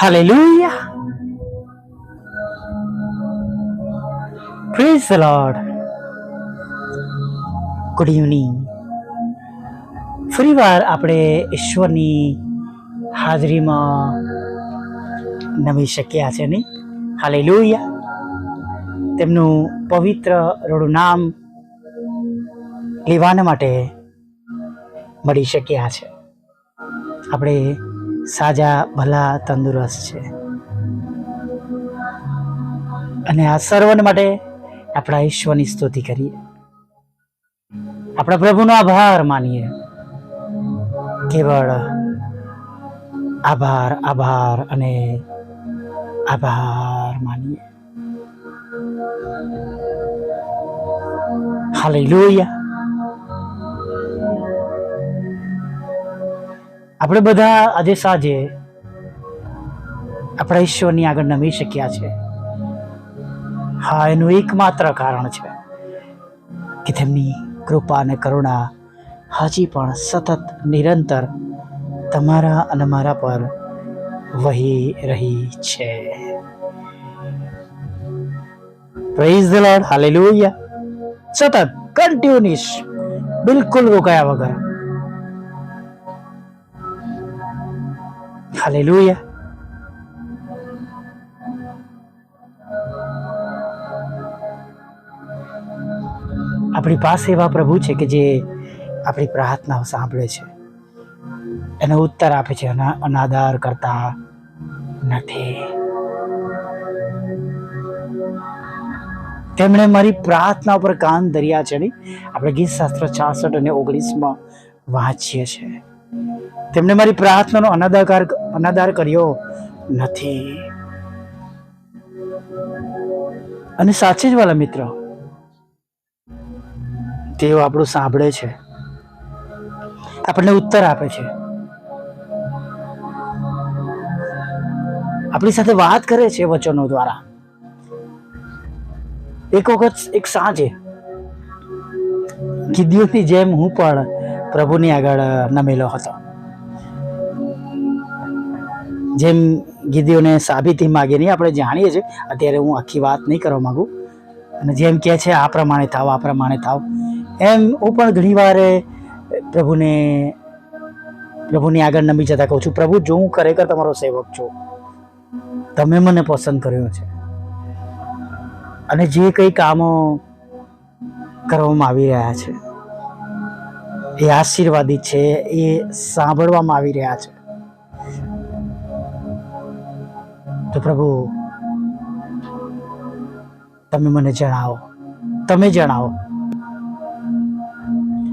Hallelujah. Praise the Lord. Good evening ફરીવાર આપણે ઈશ્વરની હાજરીમાં નમી શક્યા છે નહીં હાલેલુયા તેમનું પવિત્ર રોડું નામ લેવાના માટે મળી શક્યા છે આપણે સાજા, ભલા, તંદુરસ્ત છે. અને આ સર્વન માટે આપણા ઈશ્વરની સ્તુતિ કરીએ. આપણા પ્રભુનો આભાર માનીએ. કેવળ આભાર આભાર અને આભાર માનીએ. હાલેલુયા. આપણે બધા આજે સાંજે આપણા ઈશ્વરની આગળ નમી શક્યા છે. હા, એનું એકમાત્ર કારણ છે કે તેમની કૃપા અને કરુણા હજી પણ સતત નિરંતર તમારા અને મારા પર વહી રહી છે. પ્રેઝ ધ લોર્ડ હાલેલુયા સતત કન્ટિન્યુઅસ બિલકુલ રોકાયા વગર. હાલેલુયા આપણી પાસે એવા પ્રભુ છે કે જે આપણી પ્રાર્થનાઓ સાંભળે છે. એનો ઉત્તર આપે છે, અના- અનાદાર કરતા નથી. તેમણે મારી પ્રાર્થના ઉપર કાન દરિયા ચડી આપણે ગીત શાસ્ત્ર છાસઠ અને ઓગણીસમાં વાંચીએ છીએ. તેમણે મારી પ્રાર્થનાનો અનાદાકાર અનાદાર કર્યો નથી. અને સાચે જ વાલા મિત્રો, તેઓ આપણું સાંભળે છે. આપણને ઉત્તર આપે છે. આપણી સાથે વાત કરે છે વચનો દ્વારા. એક વખત, એક સાંજે ગિદ્યોની જેમ હું પણ પ્રભુની આગળ નમેલો હતો. જેમ ગીદીઓને સાબિતી માગી નહીં, આપણે જાણીએ છીએ. અત્યારે હું આખી વાત નહીં કરવા માંગુ. અને જેમ કહે છે, આ પ્રમાણે થાવ, આ પ્રમાણે થાવ. એમ હું પણ ઘણી વાર પ્રભુને, પ્રભુની આગળ નમી જતા કહું છું, પ્રભુ, જો હું ખરેખર તમારો સેવક છું, તમે મને પસંદ કર્યો છે. અને જે કંઈ કામો કરવામાં આવી રહ્યા છે, એ આશીર્વાદિત છે, એ સાંભળવામાં આવી રહ્યા છે. તો પ્રભુ, તમે મને જણાવો. તમે જણાવો.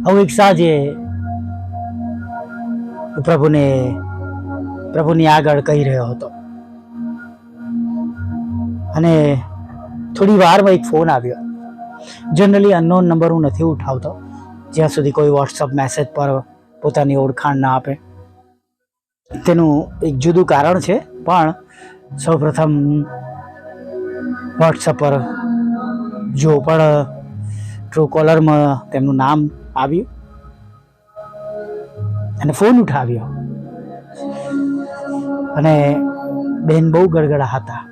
હું એક સાંજે પ્રભુને, પ્રભુની આગળ કહી રહ્યો હતો. અને થોડી વારમાં એક ફોન આવ્યો. જનરલી અનનોન નંબર હું નથી ઉઠાવતો. જ્યાં સુધી કોઈ વોટ્સઅપ મેસેજ પર પોતાની ઓળખાણ ના આપે. તેનું એક જુદું કારણ છે, પણ સૌપ્રથમ વોટ્સઅપ પર જો પણ ટ્રુ કોલરમાં તેમનું નામ આવ્યું અને ફોન ઉઠાવ્યો. અને બેન બહુ ગડગડા હતા.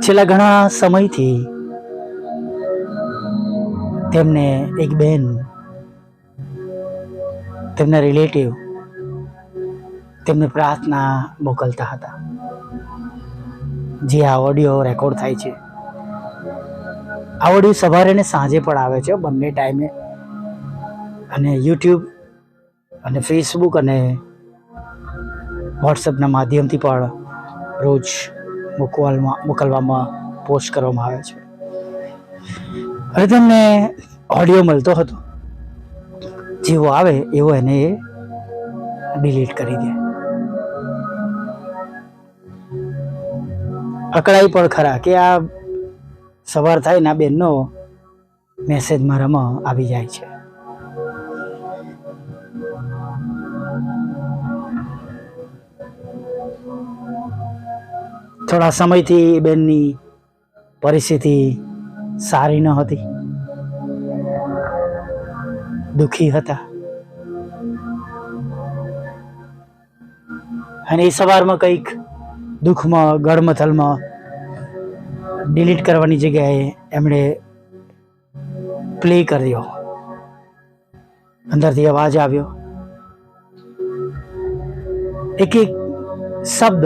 છેલ્લા ઘણા સમયથી તેમને એક બેન તેમના રિલેટિવ તેમને પ્રાર્થના મોકલતા હતા. જે આ ઓડિયો રેકોર્ડ થાય છે. આ ઓડિયો સવારે ને સાંજે પણ આવે છે બંને ટાઈમે અને યુટ્યુબ અને ફેસબુક અને વોટ્સઅપના માધ્યમથી પણ રોજ મોકલવામાં મોકલવામાં પોસ્ટ કરવામાં આવે છે. અને તમને ઓડિયો મળતો હતો. જેવો આવે એવો એને એ ડિલીટ કરી દે. અકળાઈ પણ ખરા કે આ સવાર થાય ને બેનનો મેસેજ મારામાં આવી જાય છે. થોડા સમયથી બેનની પરિસ્થિતિ સારી ન હતી. દુઃખી હતા. અને એ સવારમાં કંઈક દુઃખમાં, ગળમથલમાં ડિલીટ કરવાની જગ્યાએ એમણે પ્લે કર્યો. અંદરથી અવાજ આવ્યો. એક એક શબ્દ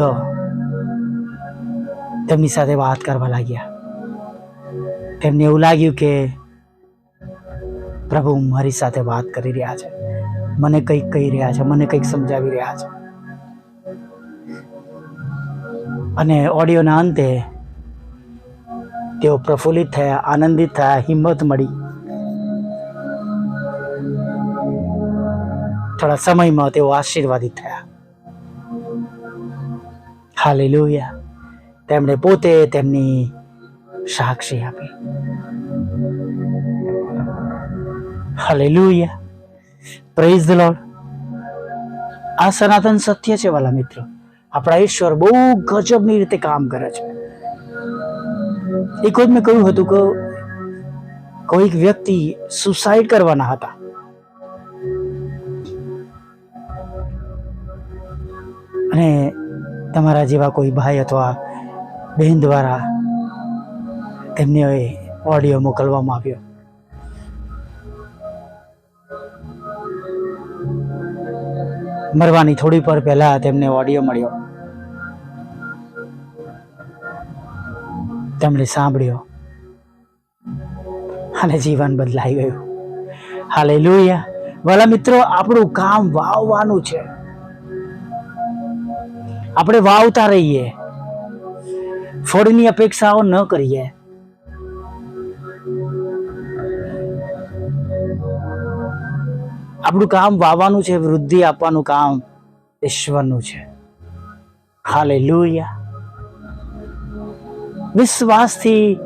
તેમની સાથે વાત કરવા લાગ્યા. તેમને એવું લાગ્યું કે પ્રભુ મારી સાથે વાત કરી રહ્યા છે. મને કંઈક કહી રહ્યા છે, મને કંઈક સમજાવી રહ્યા છે. અને ઓડિયોના અંતે તેઓ પ્રફુલ્લિત થયા, આનંદિત થયા, હિંમત મળી. થોડા સમયમાં તેઓ આશીર્વાદિત થયા. હાલેલુયા. તેમણે પોતે તેમની સાક્ષી આપી. હાલેલુયા પ્રેઝ ધ લોર્ડ આ સનાતન સત્ય છે વાલા મિત્રો. આપણા ઈશ્વર બહુ ગજબની રીતે કામ કરે છે. એક વખત મેં કહ્યું હતું કે કોઈક વ્યક્તિ સુસાઇડ કરવાના હતા. અને તમારા જેવા કોઈ ભાઈ અથવા બહેન દ્વારા તેમને ઓડિયો મોકલવામાં આવ્યો. મરવાની થોડી પર પહેલા તેમને ઓડિયો મળ્યો. તેમણે સાંભળ્યો અને જીવન બદલાઈ ગયું. હાલે લોહિયા વાલા મિત્રો, આપણું કામ વાવવાનું છે. આપણે વાવતા રહીએ. ફળની અપેક્ષાઓ ન કરીએ. આપણું કામ વાવવાનું છે, વૃદ્ધિ આપવાનું કામ ઈશ્વરનું છે. હાલે લુયા વિશ્વાસથી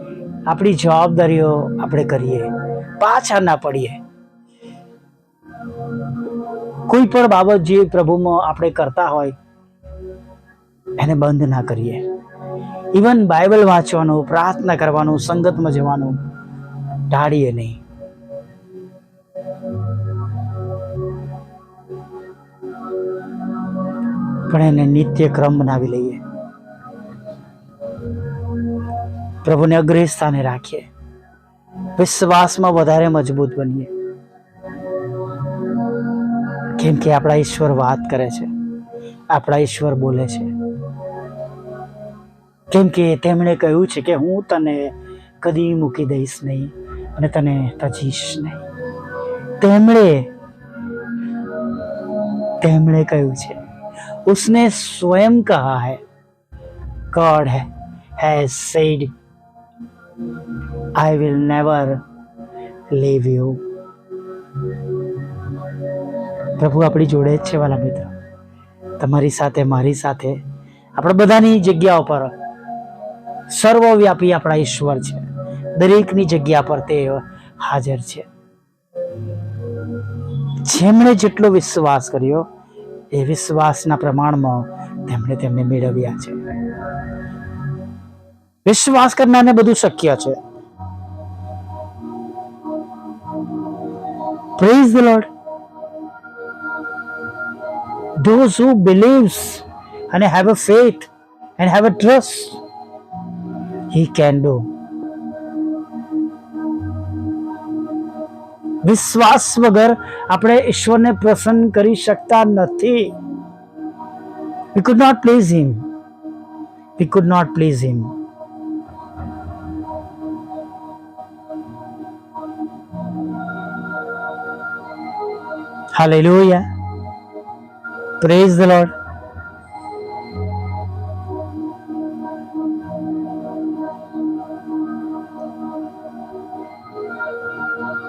આપણી જવાબદારીઓ આપણે કરીએ, પાછા ના પડીએ. કોઈ પણ બાબત જે પ્રભુમાં આપણે કરતા હોય, એને બંધ ના કરીએ. ઇવન બાઇબલ વાંચવાનું, પ્રાર્થના કરવાનું, સંગતમાં જવાનું, ટાળીએ નહીં. એને નિત્ય ક્રમ બનાવી લઈએ. પ્રભુને અગ્રહ સ્થાને રાખીએ. વિશ્વાસમાં વધારે મજબૂત બનીએ. કેમ કે આપણા ઈશ્વર વાત કરે છે. આપણા ઈશ્વર બોલે છે. કેમ કે તેમણે કહ્યું છે કે હું તને કદી મૂકી દઈશ નહીં અને તને તજીશ નહીં. તેમણે તેમણે કહ્યું છે उसने स्वयं कहा है God has said I will never leave you પ્રભુ આપણી જોડે જ છે વાલા મિત્ર તમારી સાથે મારી સાથે આપણે બધાની જગ્યાઓ પર સર્વવ્યાપી આપણા ઈશ્વર છે દરેકની જગ્યા પર તે હાજર છે જેમણે જેટલો વિશ્વાસ કર્યો એ વિશ્વાસના પ્રમાણમાં તેમણે તેમને મેળવ્યા છે વિશ્વાસ કરનારને બધું શક્ય છે praise the lord those who believes and have a faith and have a trust he can do વિશ્વાસ વગર આપણે ઈશ્વરને પ્રસન્ન કરી શકતા નથી we could not please him we could not please him hallelujah praise the lord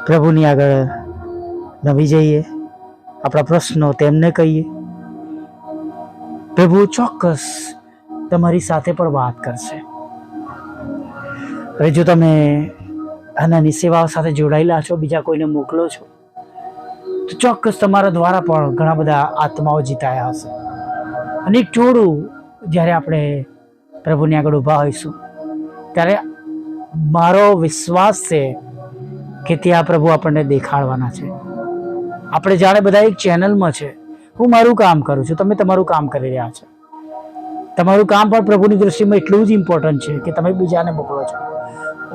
પ્રભુની આગળ નમી જઈએ. આપણા પ્રશ્નો તેમને કહીએ. પ્રભુ ચોક્કસ તમારી સાથે પણ વાત કરશે. હવે જો તમે આનાની સેવાઓ સાથે જોડાયેલા છો, બીજા કોઈને મોકલો છો, તો ચોક્કસ તમારા દ્વારા પણ ઘણા બધા આત્માઓ જીતાયા હશે. અને એક ટોળું જ્યારે આપણે પ્રભુની આગળ ઊભા હોઈશું, ત્યારે મારો વિશ્વાસ છે કે ત્યાં પ્રભુ આપણને દેખાડવાના છે. આપણે જાણે બધા એક ચેનલમાં છે. હું મારું કામ કરું છું. તમે તમારું કામ કરી રહ્યા છો. તમારું કામ પણ પ્રભુની દૃષ્ટિમાં એટલું જ ઇમ્પોર્ટન્ટ છે કે તમે બીજાને મોકલો છો.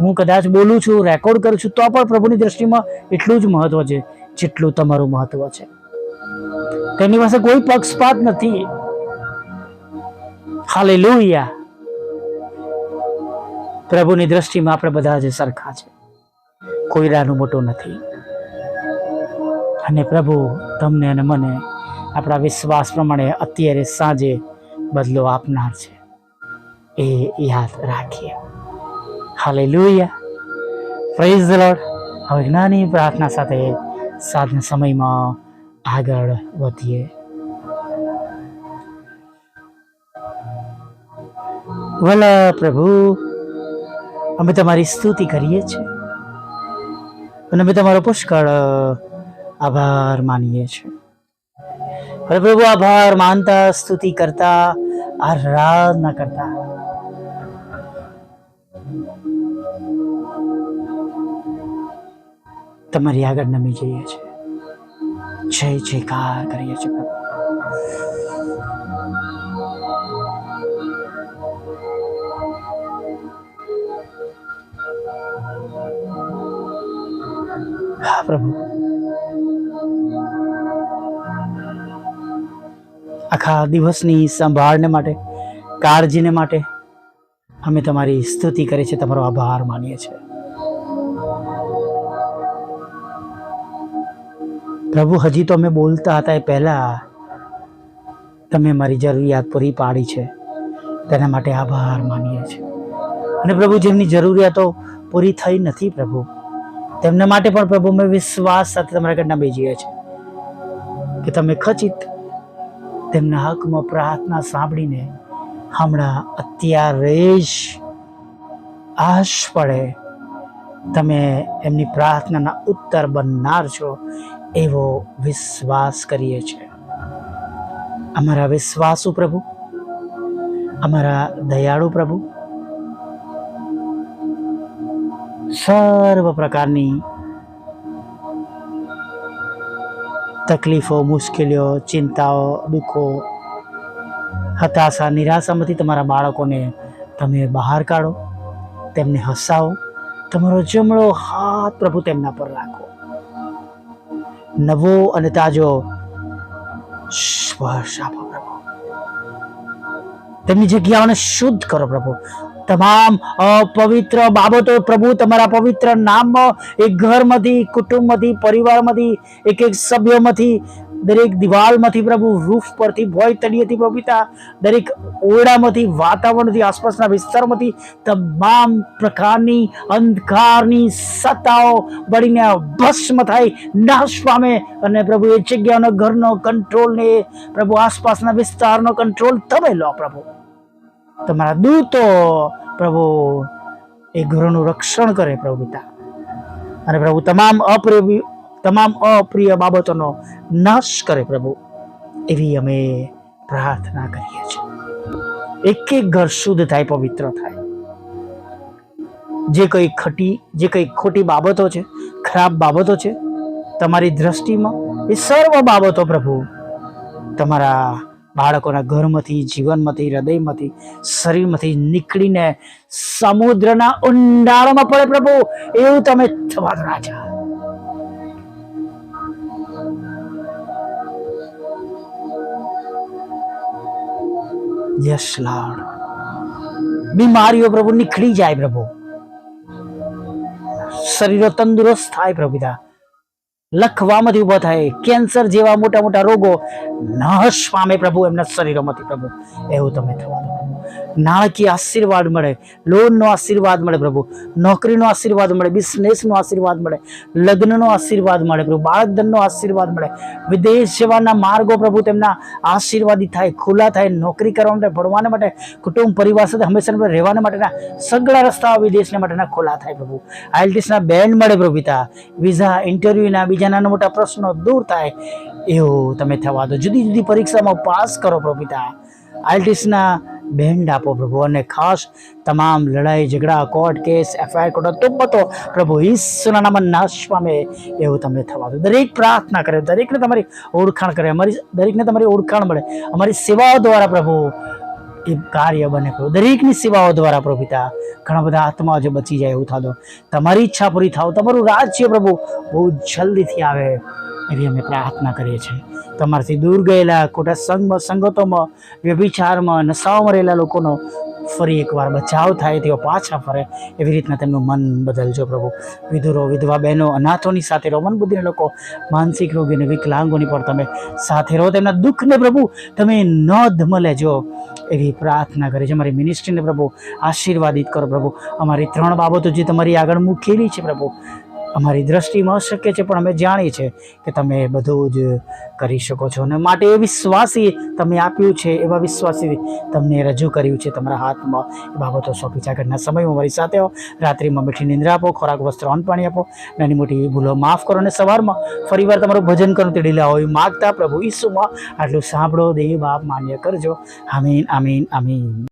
હું કદાચ બોલું છું રેકોર્ડ કરું છું, તો પણ પ્રભુની દૃષ્ટિમાં એટલું જ મહત્વ છે, જેટલું તમારું મહત્વ છે. તેની પાસે કોઈ પક્ષપાત નથી. હાલેલુયા પ્રભુની દ્રષ્ટિમાં આપણે બધા જ સરખા છે. કોઈ નાનું મોટું નથી. અને પ્રભુ, તમને અને મને આપણા વિશ્વાસ પ્રમાણે અત્યારે સાંજે બદલો આપનાર છે. એ યાદ રાખીએ. હાલેલુયા. પ્રેઝ લોડ હવે જ્ઞાની પ્રાર્થના સાથે સાંજના સમયમાં આગળ વધીએ. વલા પ્રભુ, અમે તમારી સ્તુતિ કરીએ છીએ. અને અમે તમારો પુષ્કળ આભાર માનીએ છીએ. હવે પ્રભુ આભાર, માનતા, સ્તુતિ કરતા, આરાધના કરતા. તમારી આગળ નમી જઈએ છીએ. જય જયકાર કરીએ છીએ પ્રભુ. હા પ્રભુ. આખા દિવસની સંભાળને માટે, કાળજીને માટે અમે તમારી સ્તુતિ કરીએ છીએ, તમારો આભાર માનીએ છીએ. પ્રભુ, હજી તો અમે બોલતા હતા એ પહેલા તમે મારી જરૂરિયાત પૂરી પાડી છે, તેના માટે આભાર માનીએ છીએ. અને પ્રભુ, જેમની જરૂરિયાતો પૂરી થઈ નથી પ્રભુ તેમના માટે પણ પ્રભુ, અમે વિશ્વાસ સાથે તમારા ઘરના બેજીએ છીએ કે તમે ખચિત તેમના હકમાં પ્રાર્થના સાંભળીને હમણાં અત્યારે જ આશ પડે તમે એમની પ્રાર્થનાના ઉત્તર બનનાર છો એવો વિશ્વાસ કરીએ છીએ. અમારા વિશ્વાસુ પ્રભુ, અમારા દયાળુ પ્રભુ સર્વ પ્રકારની તકલીફો, મુશ્કેલીઓ, ચિંતાઓ, દુઃખો, હતાશા, નિરાશામાંથી તમારા બાળકોને તમે બહાર કાઢો, તેમને હસાવો, તમારો જમણો હાથ પ્રભુ તેમના પર રાખો. નવો અને તાજો સ્પર્શ આપો પ્રભુ. તેમની જગ્યાઓને શુદ્ધ કરો પ્રભુ. તમામ પવિત્ર બાબતો પ્રભુ તમારા પવિત્ર નામમાં એક ઘરમાંથી, કુટુંબમાંથી, પરિવારમાંથી, એક એક સભ્યમાંથી, દરેક દિવાલમાંથી પ્રભુ રૂફ પરથી ભોય તળિયેથી પ્રભુતા દરેક ઓરડામાંથી, વાતાવરણથી, આસપાસના વિસ્તારમાંથી તમામ પ્રકારની અંધકારની સત્તાઓ બળીને ભસ્મ થાય, નાશ પામે અને પ્રભુ એ જગ્યાનો ઘરનો કંટ્રોલ ને પ્રભુ આસપાસના વિસ્તારનો કંટ્રોલ તમે લો પ્રભુ. તમારા દૂતો પ્રભુ એ ઘરોનું રક્ષણ કરે પ્રભુ પિતા. અને પ્રભુ તમામ અપ્રિય તમામ અપ્રિય બાબતોનો નાશ કરે પ્રભુ. એવી અમે પ્રાર્થના કરીએ છીએ. એક એક ઘર શુદ્ધ થાય, પવિત્ર થાય. જે કંઈ ખટી, જે કંઈ ખોટી બાબતો છે, ખરાબ બાબતો છે, તમારી દ્રષ્ટિમાં એ સર્વ બાબતો પ્રભુ તમારા બાળકોના ઘરમાંથી, જીવનમાંથી, હૃદયમાંથી, શરીરમાંથી નીકળીને સમુદ્રના ઊંડાણમાં પડે પ્રભુ, એવું તમે થવા રાજા. યસ લોર્ડ બીમારીઓ પ્રભુ નીકળી જાય પ્રભુ. શરીરો તંદુરસ્ત થાય પ્રભુ પિતા. લખવામાંથી ઊભા થાય. કેન્સર જેવા મોટા મોટા રોગો નાશ પામે પ્રભુ, એમના શરીરોમાંથી પ્રભુ. એવું તમે થવા દો પ્રભુ નાણાકીય આશીર્વાદ મળે, લોનનો આશીર્વાદ મળે પ્રભુ, નોકરીનો આશીર્વાદ મળે, બિઝનેસનો આશીર્વાદ મળે, લગ્નનો આશીર્વાદ મળે પ્રભુ, બાળકધનનો આશીર્વાદ મળે. વિદેશ જવાના માર્ગો પ્રભુ તેમના આશીર્વાદી થાય, ખુલ્લા થાય, નોકરી કરવા માટે, ભણવાને માટે, કુટુંબ પરિવાર સાથે હંમેશા રહેવાના માટેના સગળા રસ્તાઓ વિદેશને માટેના ખુલ્લા થાય પ્રભુ. આઈએલટીએસના બેન્ડ મળે પ્રભુ પિતા. વિઝા, ઇન્ટરવ્યૂના બીજા નાના મોટા પ્રશ્નો દૂર થાય. એવું તમે થવા દો. જુદી જુદી પરીક્ષામાં પાસ કરો પ્રભુ પિતા. આઈએલટીએસના બેન્ડ આપો પ્રભુ. અને ખાસ તમામ લડાઈ, ઝઘડા, court case, F I R court તુબ્બતો પ્રભુ ઈશ્વરના નામ નાશ પામે એવું તમને થવા દો. દરેક પ્રાર્થના કરે, દરેકને તમારી ઓળખાણ કરે, અમારી દરેકને તમારી ઓળખાણ મળે. અમારી સેવાઓ દ્વારા પ્રભુ એ કાર્ય બને પ્રભુ. દરેકની સેવાઓ દ્વારા પ્રભુ પિતા, ઘણા બધા આત્માઓ જે બચી જાય એવું થતો તમારી ઈચ્છા પૂરી થાવ, તમારું રાજ્ય પ્રભુ બહુ જલ્દીથી આવે. એવી અમે પ્રાર્થના કરીએ છીએ. તમારાથી દૂર ગયેલા ખોટા સંગમાં સંગતોમાં, વ્યભિચારમાં નશાઓમાં રહેલા લોકોનો ફરી એકવાર બચાવ થાય, તેઓ પાછા ફરે એવી રીતના તેમનું મન બદલજો પ્રભુ. વિધુરો, વિધવા બહેનો, અનાથોની સાથે રહો. મન બુદ્ધિના લોકો, માનસિક રોગીને વિકલાંગોની પણ તમે સાથે રહો. તેમના દુઃખને પ્રભુ તમે નોંધ લેજો એવી પ્રાર્થના કરી છે અમારી મિનિસ્ટ્રીને પ્રભુ આશીર્વાદિત કરો પ્રભુ. અમારી ત્રણ બાબતો જે તમારી આગળ મૂકેલી છે પ્રભુ અમારી દ્રષ્ટિમાં અશક્ય છે, પણ અમે જાણીએ છીએ કે તમે બધું જ કરી શકો છો. અને માટે એ વિશ્વાસી તમે આપ્યું છે, એવા વિશ્વાસી તમને રજૂ કર્યું છે તમારા હાથમાં. એ બાબતો સોંપી છે. સમયમાં મારી સાથે આવો. રાત્રિમાં મીઠી નિંદ્રા આપો, ખોરાક, વસ્ત્ર, અન્ન પાણી આપો. નાની મોટી ભૂલો માફ કરો અને સવારમાં ફરીવાર તમારું ભજન કરો તેડી ઢીલા હોય માગતા પ્રભુ ઈસુમાં. આટલું સાંભળો, દેવ બાપ માન્ય કરજો. આમીન આમીન આમીન.